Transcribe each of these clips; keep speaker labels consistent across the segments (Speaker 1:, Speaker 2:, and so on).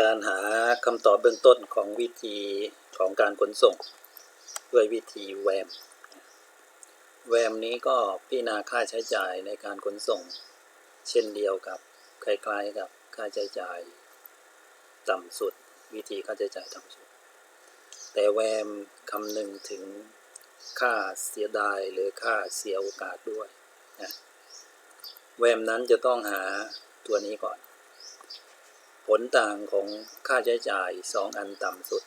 Speaker 1: การหาคำตอบเบื้องต้นของวิธีของการขนส่ง ด้วยวิธีแวม แวมนี้ก็พิจารณาค่าใช้จ่ายในการขนส่ง เช่นเดียวกับคล้ายๆกับค่าใช้จ่ายต่ำสุด วิธีค่าใช้จ่ายต่ำสุด แต่แวมคำนึงถึงค่าเสียดายหรือค่าเสียโอกาสด้วยนะแวมนั้นจะต้องหาตัวนี้ก่อน ผลต่างของค่าใช้จ่ายสองอันต่ำสุด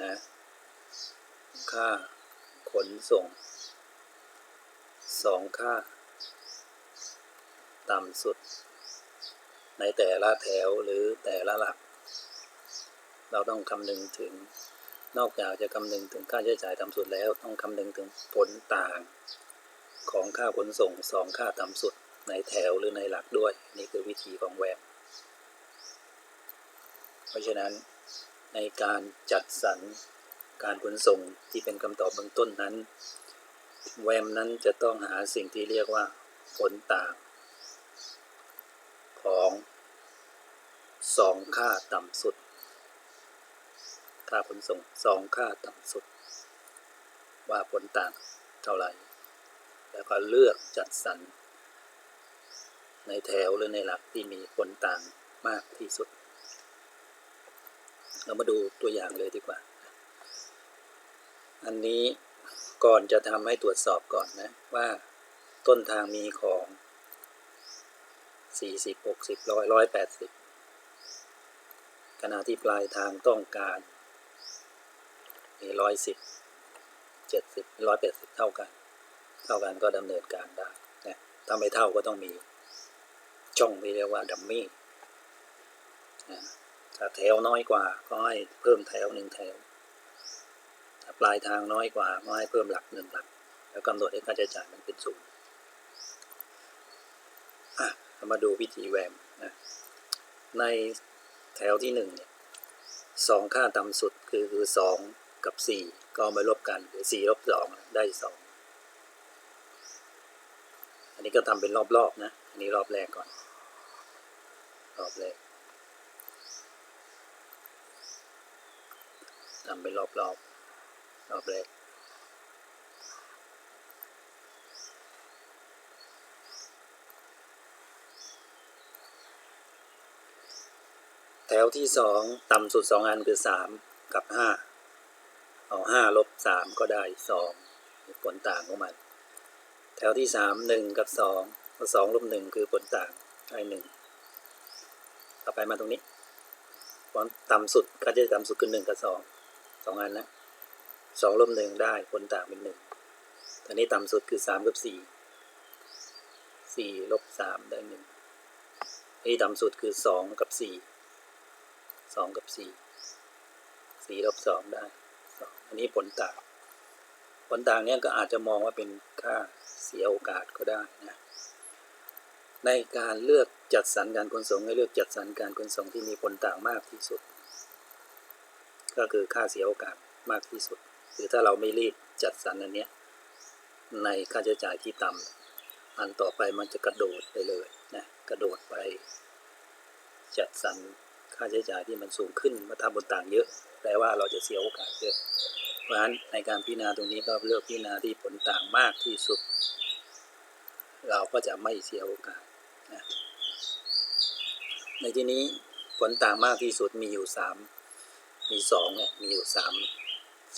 Speaker 1: นะค่าขนส่งสองค่า ต่ำสุด ในแต่ละแถวหรือแต่ละหลัก เราต้องคำนึงถึง นอกจากจะคำนึงถึงค่าใช้จ่ายต่ำสุดแล้วต้องคำนึงถึงผลต่างของค่าขนส่งสองค่าต่ำสุดในแถวหรือในหลักด้วย นี่คือวิธีของแวม เพราะฉะนั้นในการจัดสรรการขนส่งที่เป็นคำตอบเบื้องต้นนั้น แวมนั้นจะต้องหาสิ่งที่เรียกว่าผลต่าง ของสองค่าต่ำสุด ค่าขนส่งสองค่าต่ำสุด ว่าผลต่างเท่าไหร่ แล้วก็เลือกจัดสรรในแถวหรือในหลักที่มีผลต่างมากที่สุด เรามาดูตัวอย่างเลยดีกว่า อันนี้ก่อนจะทำให้ตรวจสอบก่อนนะ ว่าต้นทางมีของ 40 60 100 180 ขณะที่ปลายทางต้องการมี110 70 180 เท่ากัน เท่ากันก็ดำเนินการได้นะถ้าไม่เท่าก็ต้องมีช่องที่เรียกว่าดัมมี่นะ ถ้าแถวน้อยกว่าก็ให้เพิ่มแถวหนึ่งแถว ถ้าปลายทางน้อยกว่าก็ให้เพิ่มหลักหนึ่งหลัก แล้วกำหนดให้ค่าใช้จ่ายมันเป็นศูนย์อะเรามาดูวิธีแวมนะในแถวที่หนึ่งเนี่ยสองค่าต่ำสุดคือคือสองกับสี่ก็มาลบกันหรือสี่ลบสองได้สองอันนี้ก็ทำเป็นรอบๆนะ อันนี้รอบแรกก่อน รอบแรก ทำเป็นรอบๆรอบแรกแถวที่สองต่ำสุดสองอันคือสามกับห้าเอาห้าลบสามก็ได้สองผลต่างของมัน แถวที่สามหนึ่งกับสองสองลบหนึ่งคือผลต่างได้หนึ่งต่อไปมาตรงนี้ผลต่ำสุดก็จะต่ำสุดคือหนึ่งกับสอง สองอันนะสองลบหนึ่งได้ผลต่างเป็นหนึ่งตอนนี้ต่ำสุดคือสามกับสี่สี่ลบสามได้หนึ่งนี่ต่ำสุดคือสองกับสี่สองกับสี่สี่ลบสองได้สองอันนี้ผลต่าง ผลต่างเนี้ยก็อาจจะมองว่าเป็นค่าเสียโอกาสก็ได้นะในการเลือกจัดสรรการขนส่งให้เลือกจัดสรรการขนส่งที่มีผลต่างมากที่สุด ก็คือค่าเสียโอกาสมากที่สุดหรือถ้าเราไม่รีบจัดสรรอันเนี้ยในค่าใช้จ่ายที่ต่ำอันต่อไปมันจะกระโดดไปเลยนะกระโดดไป จัดสรรค่าใช้จ่ายที่มันสูงขึ้นมาทำผลต่างเยอะแปลว่าเราจะเสียโอกาสเยอะเพราะฉะนั้นในการพิจารณาตรงนี้ก็เลือกพิจารณาที่ผลต่างมากที่สุด เราก็จะไม่เสียโอกาสนะในที่นี้ผลต่างมากที่สุดมีอยู่สา มีสองเนี่ยมีอยู่สาม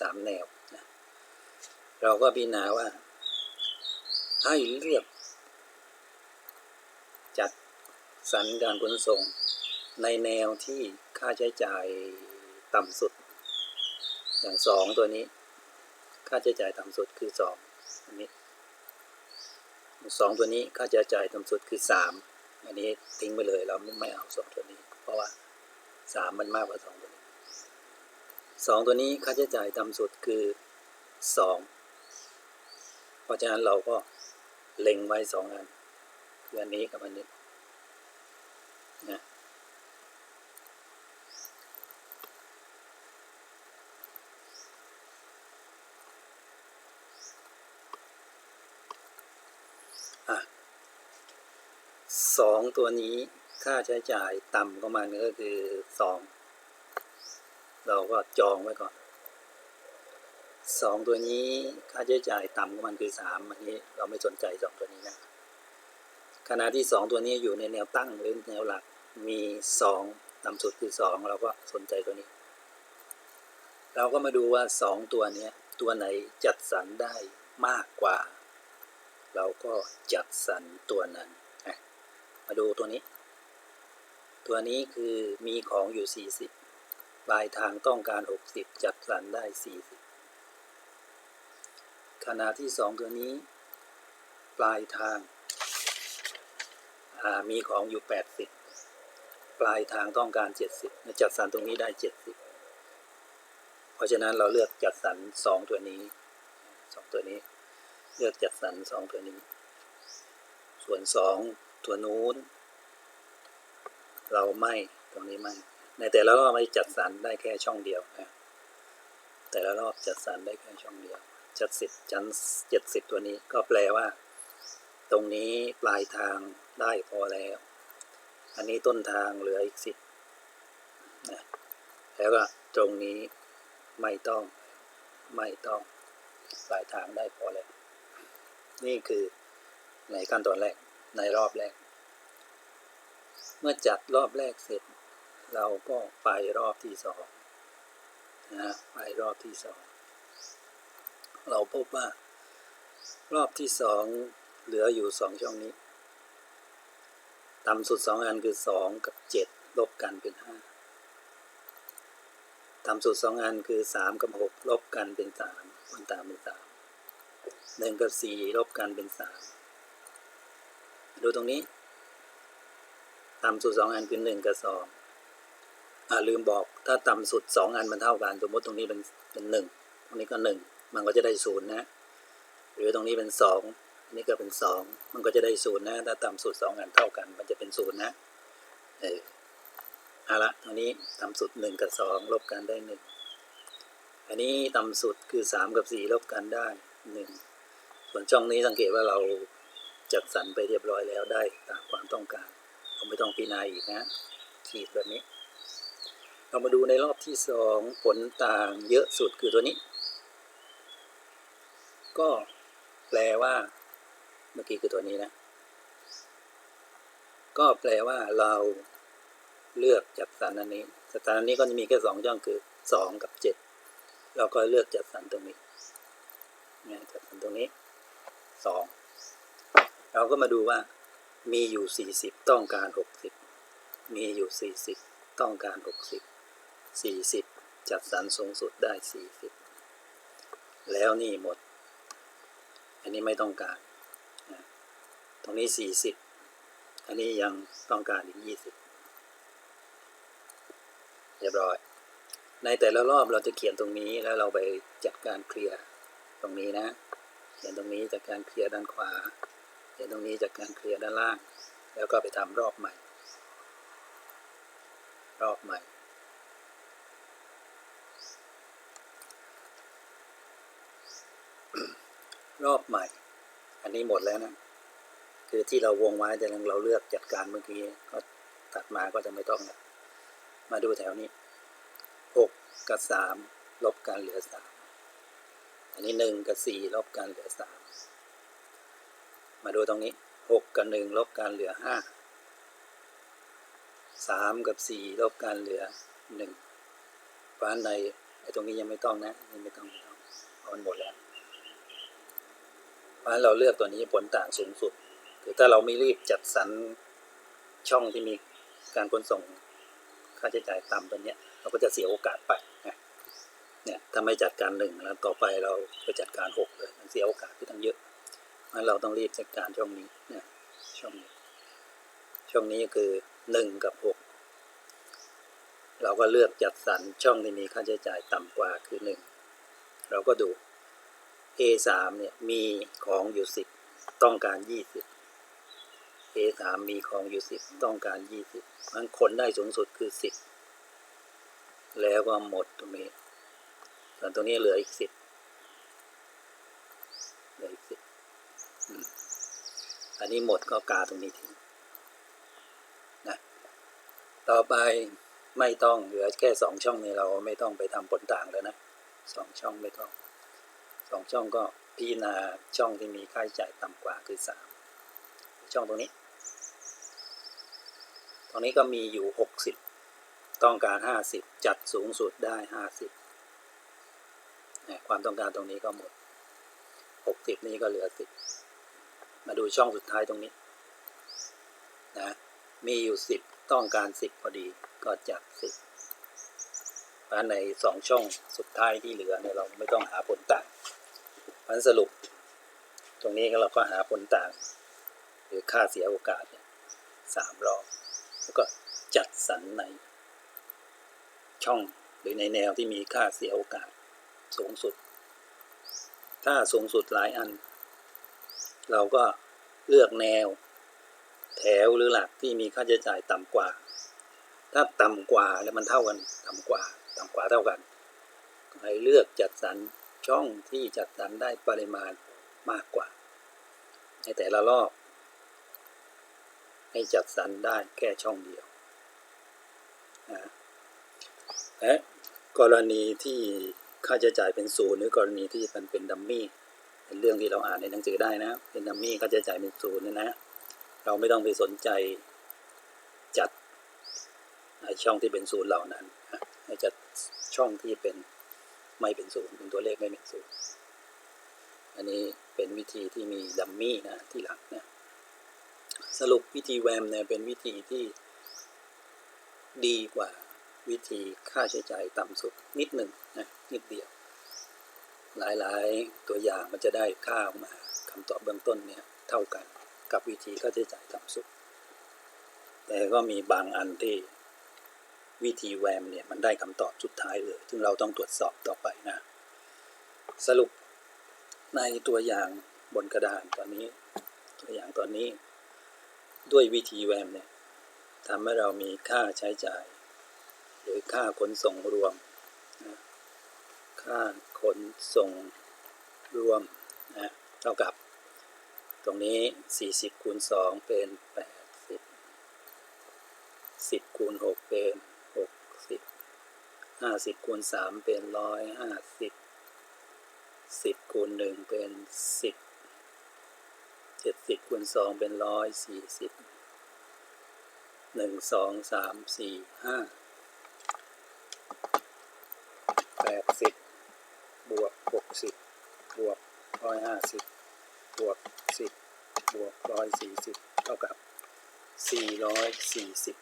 Speaker 1: สามแนวนะเราก็พิจารณาว่า ให้เลือก จัดสรรการขนส่ง ในแนวที่ค่าใช้จ่ายต่ำสุด อย่างสองตัวนี้ ค่าใช้จ่ายต่ำสุดคือสองอันนี้สองตัวนี้ค่าใช้จ่ายต่ำสุดคือสามอันนี้ทิ้งไปเลยเราไม่เอาสองตัวนี้ เพราะว่าสามมันมากกว่าสองตัว สองตัวนี้ค่าใช้จ่ายต่ำสุดคือสองเพราะฉะนั้นเราก็เล็งไว้สองอันคืออันนี้กับอันนี้นะสองตัวนี้ค่าใช้จ่ายต่ำของมันก็คือสอง เราก็จองไว้ก่อนสองตัวนี้ค่าใช้จ่ายต่ำของมันคือสามอันนี้เราไม่สนใจสองตัวนี้นะขณะที่สองตัวนี้อยู่ในแนวตั้งหรือแนวหลักมีสองต่ำสุดคือสองเราก็สนใจตัวนี้ เราก็มาดูว่าสองตัวนี้ตัวไหนจัดสรรได้มากกว่า เราก็จัดสรรตัวนั้น มาดูตัวนี้ ตัวนี้คือมีของอยู่ 40 ปลายทางต้องการ 60 จัดสรรได้ 40 ขณะที่ 2 ตัวนี้ ปลายทางามีของอยู่ 80 ปลายทางต้องการ 70 จัดสรรตรงนี้ได้ 70 เพราะฉะนั้นเราเลือกจัดสรร 2 ตัวนี้ 2 ตัวนี้ เลือกจัดสรร 2 ตัวนี้ ส่วน 2 ตัวนู้น เราไม่ ตรงนี้ไม่ ในแต่ละรอบไม่จัดสรรได้แค่ช่องเดียวนะแต่ละรอบจัดสรรได้แค่ช่องเดียว จัดสิบจันเจ็ดสิบตัวนี้ก็แปลว่า ตรงนี้ปลายทางได้พอแล้ว อันนี้ต้นทางเหลืออีกสิบนะแล้วก็ตรงนี้ไม่ต้องไม่ต้องปลายทางได้พอแล้ว นี่คือในขั้นตอนแรกในรอบแรก เมื่อจัดรอบแรกเสร็จ เราก็ไปรอบที่สองนะไปรอบที่สอง เราพบว่ารอบที่สองเหลืออยู่สองช่องนี้ ต่ำสุดสองอันคือสองกับเจ็ดลบกันเป็นห้าต่ำสุดสองอันคือสามกับหกลบกันเป็นสามคนตามเป็นสามหนึ่งกับสี่ลบกันเป็นสามดูตรงนี้ ต่ำสุดสองอันคือหนึ่งกับสอง ลืมบอกถ้าต่ำสุดสองอันมันเท่ากัน สมมติตรงนี้เป็นเป็นหนึ่งตรงนี้ก็หนึ่งมันก็จะได้ศูนย์นะหรือตรงนี้เป็นสองอันนี้ก็เป็นสองมันก็จะได้ศูนย์นะถ้าต่ำสุดสองอันเท่ากัน มันจะเป็นศูนย์นะเออเอาละตรงนี้ต่ำสุดหนึ่งกับสองลบกันได้หนึ่งอันนี้ต่ำสุดคือสามกับสี่ลบกันได้หนึ่งส่วนช่องนี้สังเกตว่าเราจัดสรรไปเรียบร้อยแล้วได้ตามความต้องการเราไม่ต้องพิจารณาอีกนะขีดแบบนี้ เรามาดูในรอบที่สองผลต่างเยอะสุดคือตัวนี้ ก็แปลว่า เมื่อกี้คือตัวนี้นะ ก็แปลว่าเราเลือกจัดสรรอันนี้จัดสรรอันนี้ก็จะมีแค่สองช่องคือสองกับเจ็ดเราก็เลือกจัดสรรตรงนี้นี่ยจัดสรรตรงนี้สองเราก็มาดูว่า มีอยู่40ต้องการ60มีอยู่40ต้องการ60 40 จัดสรรสูงสุดได้ 40 แล้วนี่หมด อันนี้ไม่ต้องการ ตรงนี้ 40 อันนี้ยังต้องการอีก 20 เรียบร้อย ในแต่ละรอบเราจะเขียนตรงนี้แล้วเราไปจัดการเคลียร์ตรงนี้นะ เขียนตรงนี้จัดการเคลียร์ด้านขวา เขียนตรงนี้จากการเคลียร์ด้านล่าง แล้วก็ไปทำรอบใหม่ รอบใหม่ รอบใหม่ อันนี้หมดแล้วนะ คือที่เราวงไว้แต่เราเลือกจัดการเมื่อกี้ก็ตัดมาก็จะไม่ต้องแล้วมาดูแถวนี้หกกับสามลบกันเหลือสามอันนี้หนึ่งกับสี่ลบกันเหลือสามมาดูตรงนี้หกกับหนึ่งลบกันเหลือห้าสามกับสี่ลบกันเหลือหนึ่งเพราะฉะนั้นในไอ้ตรงนี้ยังไม่ต้องนะนี่ไม่ต้องไม่ต้องมันหมดแล้ว เพราะฉะนั้นเราเลือกตัวนี้ผลต่างสูงสุด คือถ้าเราไม่รีบจัดสรรช่องที่มีการขนส่งค่าใช้จ่ายต่ำตัวเนี้ย เราก็จะเสียโอกาสไปนะเนี่ยถ้าไม่จัดการหนึ่งแล้วต่อไปเราไปจัดการหกเลยมันเสียโอกาสที่ตั้งเยอะเพราะฉะนั้นเราต้องรีบจัดการช่องนี้เนี่ยช่องนี้ช่องนี้คือหนึ่งกับหกเราก็เลือกจัดสรรช่องที่มีค่าใช้จ่ายต่ำกว่าคือหนึ่งเราก็ดู A สามเนี่ยมีของอยู่สิบต้องการยี่สิบ A สามมีของอยู่สิบต้องการยี่สิบมันคนได้สูงสุดคือสิบแล้วก็หมดตรงนี้ส่วนตรงนี้เหลืออีกสิบเหลืออีกสิบอันนี้หมดก็กาตรงนี้ทิ้งนะต่อไปไม่ต้องเหลือแค่สองช่องนี้เราไม่ต้องไปทำผลต่างแล้วนะสองช่องไม่ต้อง สองช่องก็พิจารณาช่องที่มีค่าใช้จ่ายต่ำกว่าคือสามช่องตรงนี้ ตรงนี้ก็มีอยู่หกสิบต้องการห้าสิบจัดสูงสุดได้ห้าสิบความต้องการตรงนี้ก็หมดหกสิบนี้ก็เหลือสิบมาดูช่องสุดท้ายตรงนี้นะมีอยู่สิบต้องการสิบพอดีก็จัดสิบเพราะฉะนั้นในสองช่องสุดท้ายที่เหลือเนี่ยเราไม่ต้องหาผลต่างันสรุป ตรงนี้เราก็หาผลต่าง หรือค่าเสียโอกาสเนี่ยสามรอบแล้วก็จัดสรรใน ช่องหรือในแนวที่มีค่าเสียโอกาสสูงสุด ถ้าสูงสุดหลายอัน เราก็เลือกแนว แถวหรือหลักที่มีค่าใช้จ่ายต่ำกว่า ถ้าต่ำกว่าแล้วมันเท่ากัน ต่ำกว่า ต่ำกว่าเท่ากัน ให้เลือกจัดสรร ช่องที่จัดสรรได้ปริมาณมากกว่า ในแต่ละรอบ ให้จัดสรรได้แค่ช่องเดียวนะและกรณีที่ค่าใช้จ่ายเป็นศูนย์หรือกรณีที่มันเป็นดัมมี่เป็นเรื่องที่เราอ่านในหนังสือได้นะ เป็นดัมมี่ค่าใช้จ่ายเป็นศูนย์เนี่ยนะเราไม่ต้องไปสนใจจัดไอ้ช่องที่เป็นศูนย์เหล่านั้นให้จัดช่องที่เป็น ไม่เป็นศูนย์เป็นตัวเลขไม่เป็นศูนย์อันนี้เป็นวิธีที่มีดัมมี่นะที่หลังนะสรุปวิธีแวมเนี่ยเป็นวิธีที่ดีกว่าวิธีค่าใช้จ่ายต่ำสุดนิดหนึ่งนะนิดเดียว หลายๆตัวอย่างมันจะได้ค่าออกมาคำตอบเบื้องต้นเนี่ยเท่ากันกับวิธีค่าใช้จ่ายต่ำสุด แต่ก็มีบางอันที่ วิธีแวมเนี่ยมันได้คำตอบสุดท้ายเลย ซึ่งเราต้องตรวจสอบต่อไปนะ สรุปในตัวอย่างบนกระดานตอนนี้ ตัวอย่างตอนนี้ ด้วยวิธีแวมเนี่ยทำให้เรามีค่าใช้จ่าย หรือค่าขนส่งรวมนะค่าขนส่งรวมนะเท่ากับ ตรงนี้ 40คูณ2เป็น 80 10คูณ6เป็น สิบห้าสิบคูณสามเป็นร้อยห้าสิบสิบคูณหนึ่งเป็นสิบเจ็ดสิบคูณสองเป็นร้อยสี่สิบหนึ่งสองสามสี่ห้าแปดสิบบวกหกสิบบวกร้อยห้าสิบบวกสิบบวกร้อยสี่สิบเท่ากับสี่ร้อยสี่สิบ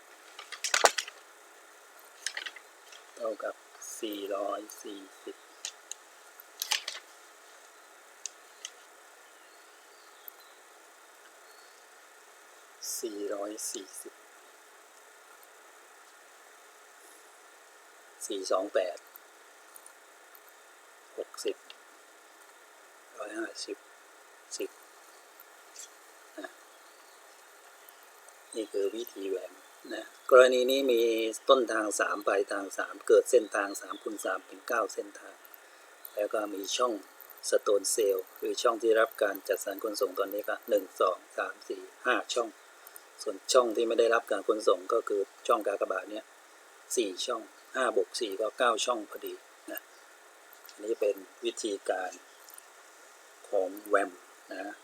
Speaker 1: ท่ากับ 440 440 428 60 150 10นะนี่คือวิธีแหวน นะกรณีนี้มีต้นทาง3ปลายทาง3เกิดเส้นทาง3คูณ3เป็น9เส้นทาง แล้วก็มีช่องสโตนเซลล์คือช่องที่รับการจัดสรรขนส่งตอนนี้ก็1 2 3 4 5ช่อง ส่วนช่องที่ไม่ได้รับการขนส่งก็คือช่องกากบาทเนี้ย4ช่อง5บวก4ก็9ช่องพอดีนะอันนี้เป็นวิธีการของแวมนะ